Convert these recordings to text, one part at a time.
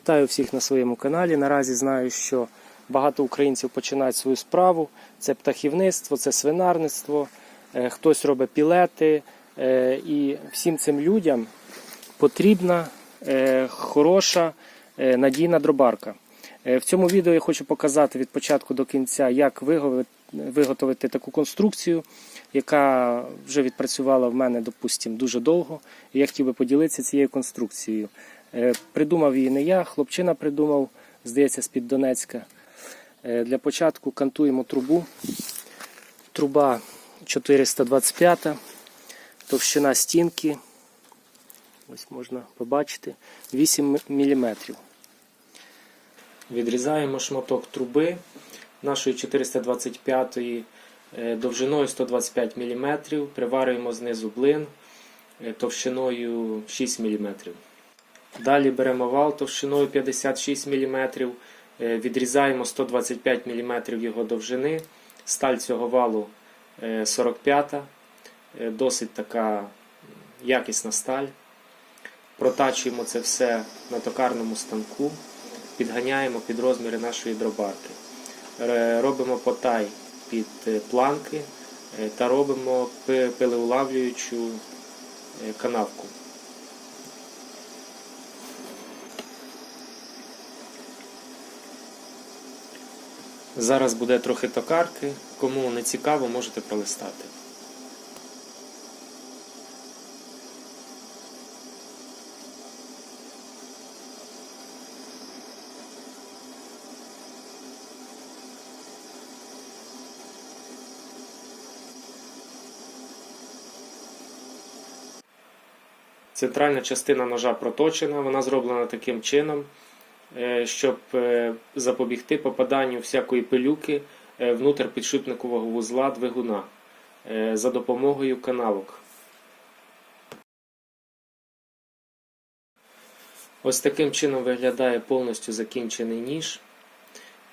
Вітаю всіх на своєму каналі. Наразі знаю, що багато українців починають свою справу. Це птахівництво, це свинарництво, е, хтось робить пілети. е, І всім цим людям потрібна е, хороша надійна дробарка. В цьому відео я хочу показати від початку до кінця, як виготовити таку конструкцію, яка вже відпрацювала в мене, допустимо, дуже довго. І я хотів би поділитися цією конструкцією. Е, Придумав її не я, хлопчина придумав, здається, з-під Донецька. Е, Для початку кантуємо трубу. Труба 425, товщина стінки. Ось можна побачити 8 мм. Відрізаємо шматок труби нашої 425 е, довжиною 125 мм, приварюємо знизу блин товщиною 6 мм. Далі беремо вал товщиною 56 мм, е, відрізаємо 125 мм його довжини. Сталь цього валу е, 45, е, досить така якісна сталь. Протачуємо це все на токарному станку, підганяємо під розміри нашої дробарки. Робимо потай під е, планки е, та робимо пилеулавлюючу е, канавку. Зараз буде трохи токарки. Кому не цікаво, можете пролистати. Центральна частина ножа проточена, вона зроблена таким чином, щоб е, запобігти попаданню всякої пилюки е, внутрь підшипникового вузла двигуна е, за допомогою канавок. Ось таким чином виглядає повністю закінчений ніж.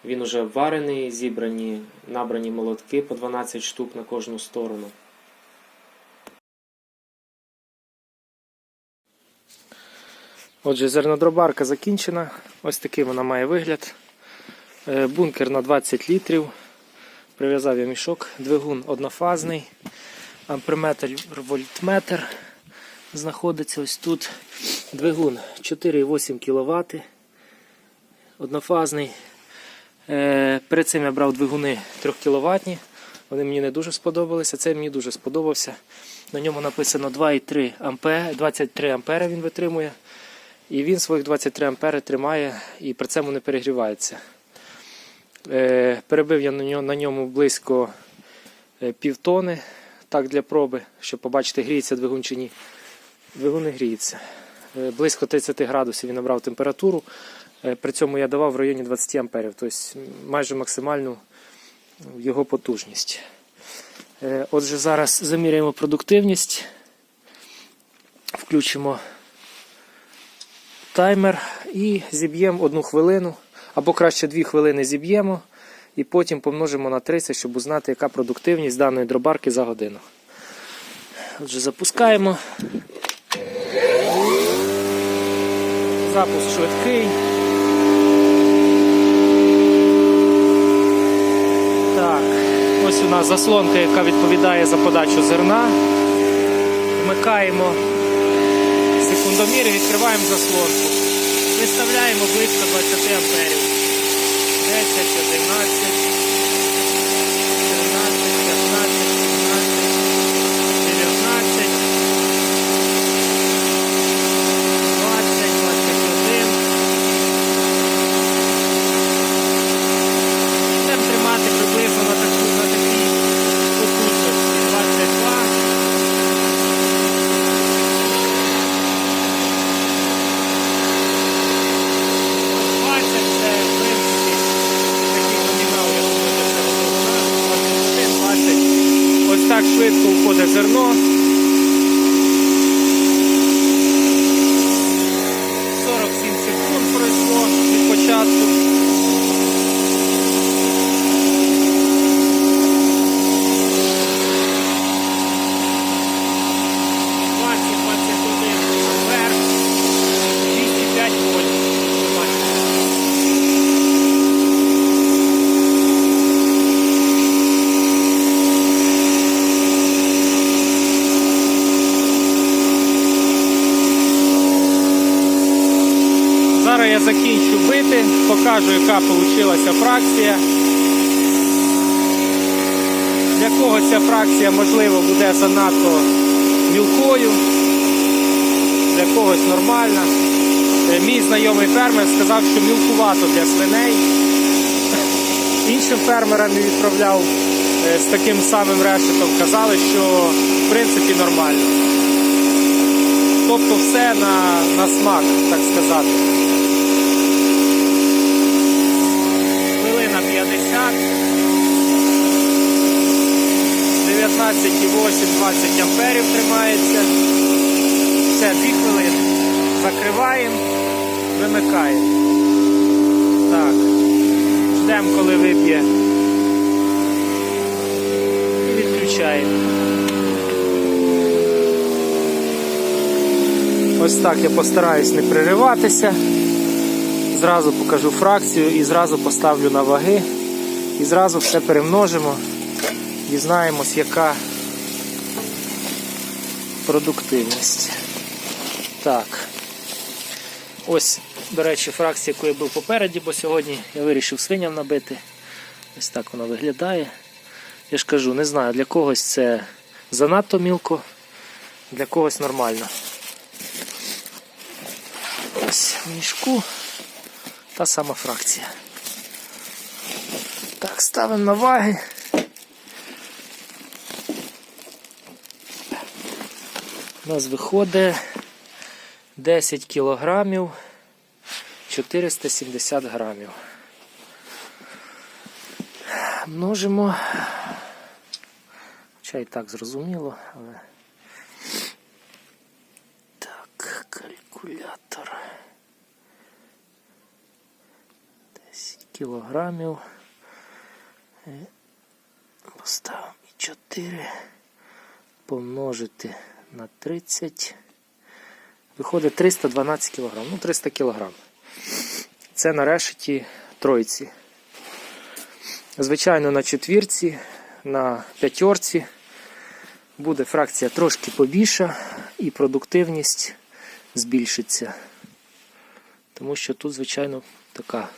Він уже варений, зібрані, набрані молотки по 12 штук на кожну сторону. Отже, зернодробарка закінчена. Ось такий вона має вигляд. Е, Бункер на 20 літрів. Прив'язав я мішок. Двигун однофазний. Амперметр вольтметр знаходиться ось тут. Двигун 4,8 кВт. Однофазний. Е, Перед цим я брав двигуни 3 кВт. Вони мені не дуже сподобалися. Цей мені дуже сподобався. На ньому написано 2,3 ампер, 23 ампери він витримує. І він своїх 23 ампери тримає і при цьому не перегрівається. Е, перебив я на ньому, близько е, півтони, так для проби, щоб побачити, гріється двигун чи ні. Двигун не гріється. Е, близько 30 градусів він набрав температуру. При цьому я давав в районі 20 амперів, тобто майже максимальну його потужність. Отже, зараз заміряємо продуктивність, включимо таймер і зіб'ємо одну хвилину, або краще дві хвилини зіб'ємо, і потім помножимо на 30, щоб узнати, яка продуктивність даної дробарки за годину. Отже, запускаємо. Запуск швидкий. Так, ось у нас заслонка, яка відповідає за подачу зерна. Вмикаємо секундомір і відкриваємо заслонку. Виставляємо близько 20 амперів. 10, 11, 13, 15, 16, 19, 20, 21. Будемо тримати приблизно на таку на такій потужності. 22. Бачите, це в принципі такий номінал, я думаю, для цього двигуна. 21, 20. Ось так швидко Сорок сім 47 секунд пройшло від початку. Я закінчу бити, покажу, яка вийшла фракція. Для кого ця фракція, можливо, буде занадто мілкою, для когось нормальна. Е, Мій знайомий фермер сказав, що мілкувато для свиней. Іншим фермерам відправляв е, з таким самим решетом, казали, що в принципі нормально. Тобто все на, на смак, так сказати. 50. 19,8-20 амперів тримається. Все, 2 хвилини. Закриваємо, вимикаємо. Так. Ждемо, коли виб'є. І відключаємо. Ось так я постараюсь не пририватися. Зразу покажу фракцію і зразу поставлю на ваги. І зразу все перемножимо. Дізнаємось, яка продуктивність. Так. Ось, до речі, фракція, яку я був попереді, бо сьогодні я вирішив свиням набити. Ось так вона виглядає. Я ж кажу, не знаю, для когось це занадто мілко, для когось нормально. Ось в мішку та сама фракція. Так, ставимо на ваги. У нас виходить 10 кілограмів 470 грамів. Множимо. Хоча і так зрозуміло, але. Так, калькулятор. 10 кілограмів. І Поставимо 4 помножити на 30. Виходить 312 кг. Ну, 300 кг. Це на решеті тройці. Звичайно, на четвірці, на п'ятерці буде фракція трошки побільша і продуктивність збільшиться. Тому що тут, звичайно, така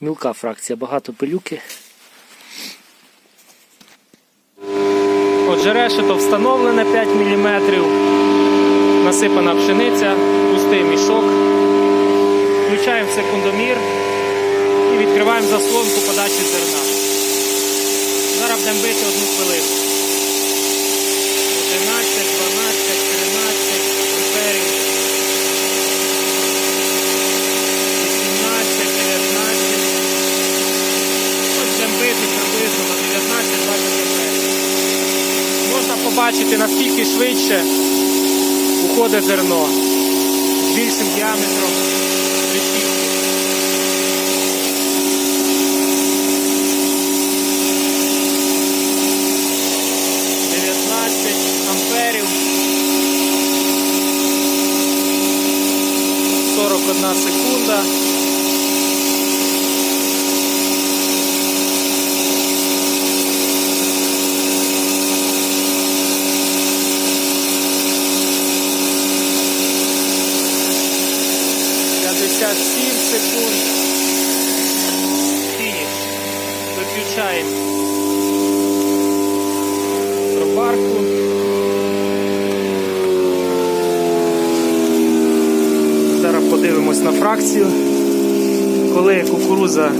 мілка фракція, багато пилюки. Отже, решето встановлене 5 мм. Насипана пшениця, пустий мішок. Включаємо секундомір і відкриваємо заслонку подачі зерна. Зараз будемо бити одну хвилину. 11, 12, 13 амперів. 18, 19. Ось будемо бити приблизно на 19-20 амперів. Побачити, наскільки швидше уходить зерно з більшим діаметром решітки. 41 секунда. П'ятдесят сім секунд. Фініш. Виключаємо пробарку. Зараз подивимось на фракцію. Коли кукуруза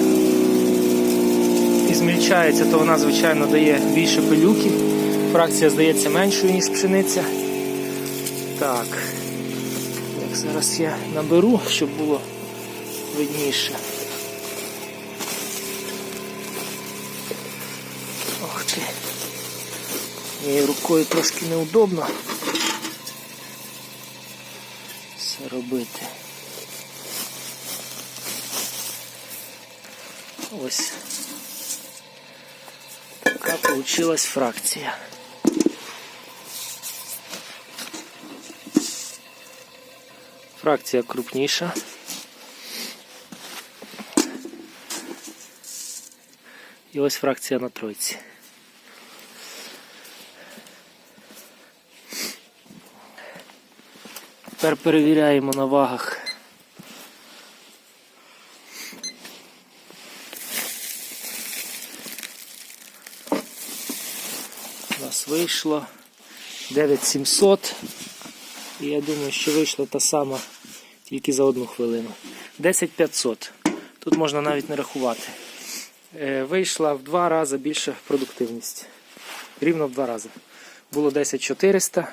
ізмільчається, то вона, звичайно, дає більше пилюки. Фракція здається меншою, ніж пшениця. Так. Як зараз я наберу, щоб було видніше. Ох ти. Моєю рукою трошки неудобно все робити. Ось така получилась фракція. Фракція крупніша. І ось фракція на тройці. Тепер перевіряємо на вагах. У нас вийшло 9700. І я думаю, що вийшла та сама тільки за одну хвилину. 10500. Тут можна навіть не рахувати. Е, Вийшла в два рази більша продуктивність. Рівно в два рази. Було 10400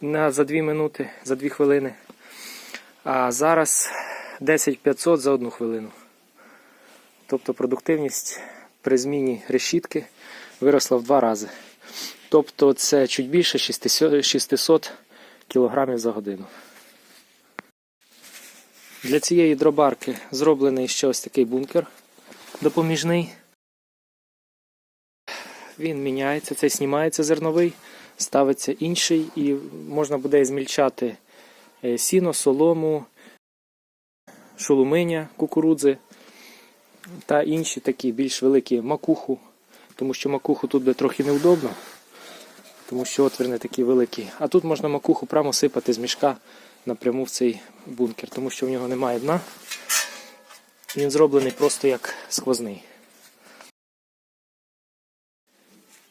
на, за 2 минути, за 2 хвилини. А зараз 10500 за одну хвилину. Тобто продуктивність при зміні решітки виросла в два рази. Тобто це чуть більше 600 600 кг за годину. Для цієї дробарки зроблений ще ось такий бункер допоміжний. Він міняється, цей знімається зерновий, ставиться інший і можна буде змільчати е, сіно, солому, шолуминя, кукурудзи та інші такі більш великі макуху, тому що макуху тут буде трохи неудобно, тому що отвір не такий великий. А тут можна макуху прямо сипати з мішка напряму в цей бункер, тому що в нього немає дна. Він зроблений просто як сквозний.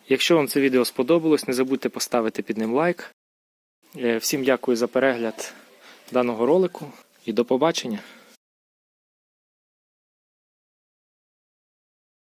Якщо вам це відео сподобалось, не забудьте поставити під ним лайк. Е, Всім дякую за перегляд даного ролику і до побачення.